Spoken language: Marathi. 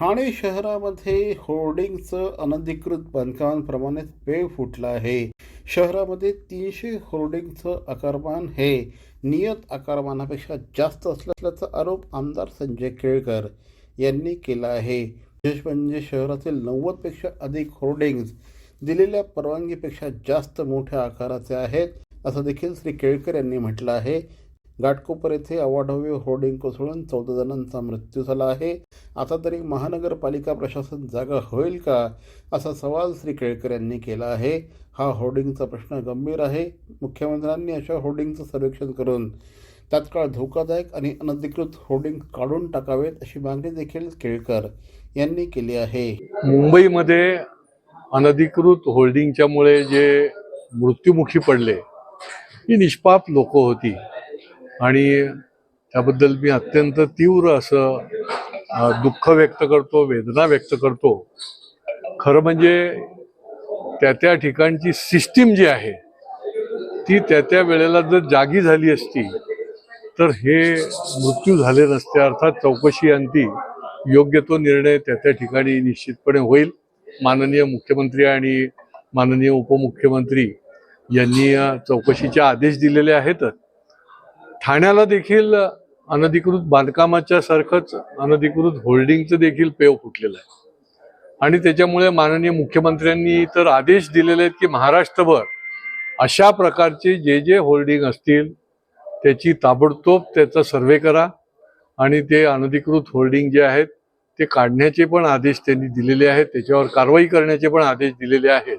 ठाणे शहरामध्ये होर्डिंगचं अनधिकृत बांधकामांप्रमाणेच पेव फुटला आहे. शहरामध्ये तीनशे होर्डिंगचं आकारमान हे नियत आकारमानापेक्षा जास्त असल्याचा आरोप आमदार संजय केळकर यांनी केला आहे. विशेष म्हणजे शहरातील नव्वदपेक्षा अधिक होर्डिंग्ज दिलेल्या परवानगीपेक्षा जास्त मोठ्या आकाराचे आहेत असं देखील श्री केळकर यांनी म्हटलं आहे. घाटकोपर येथे अवाढव्य होर्डिंग कोसळून चौदा जणांचा मृत्यू झाला आहे. आता तरी महानगरपालिका प्रशासन जागा होईल का असा सवाल श्री केळकर यांनी केला आहे. हा होर्डिंगचा प्रश्न गंभीर आहे. मुख्यमंत्र्यांनी अशा होर्डिंगचं सर्वेक्षण करून तात्काळ धोकादायक आणि अनधिकृत होर्डिंग काढून टाकावेत अशी मागणी देखील केळकर यांनी केली आहे. मुंबईमध्ये अनधिकृत होर्डिंगच्यामुळे जे मृत्युमुखी पडले ही निष्पाप लोक होती. आणि त्याबद्दल मी अत्यंत तीव्र असं दुःख व्यक्त करतो वेदना व्यक्त करतो. खरं म्हणजे त्या त्या ठिकाणची सिस्टीम जी आहे ती त्या त्या वेळेला जर जागी झाली असती तर हे मृत्यू झाले नसते. अर्थात चौकशी अंती योग्य तो निर्णय त्या त्या ठिकाणी निश्चितपणे होईल. माननीय मुख्यमंत्री आणि माननीय उपमुख्यमंत्री यांनी चौकशीचे आदेश दिलेले आहेतच ठाण्याला देखील अनधिकृत बांधकामाच्या सारखंच अनधिकृत होल्डिंगचं देखील पेव फुटलेलं आहे. आणि त्याच्यामुळे माननीय मुख्यमंत्र्यांनी तर आदेश दिलेले आहेत की महाराष्ट्रभर अशा प्रकारचे जे जे होल्डिंग असतील त्याची ताबडतोब त्याचा सर्वे करा आणि ते अनधिकृत होल्डिंग जे आहेत ते काढण्याचे पण आदेश त्यांनी दिलेले आहेत त्याच्यावर कारवाई करण्याचे पण आदेश दिलेले आहेत.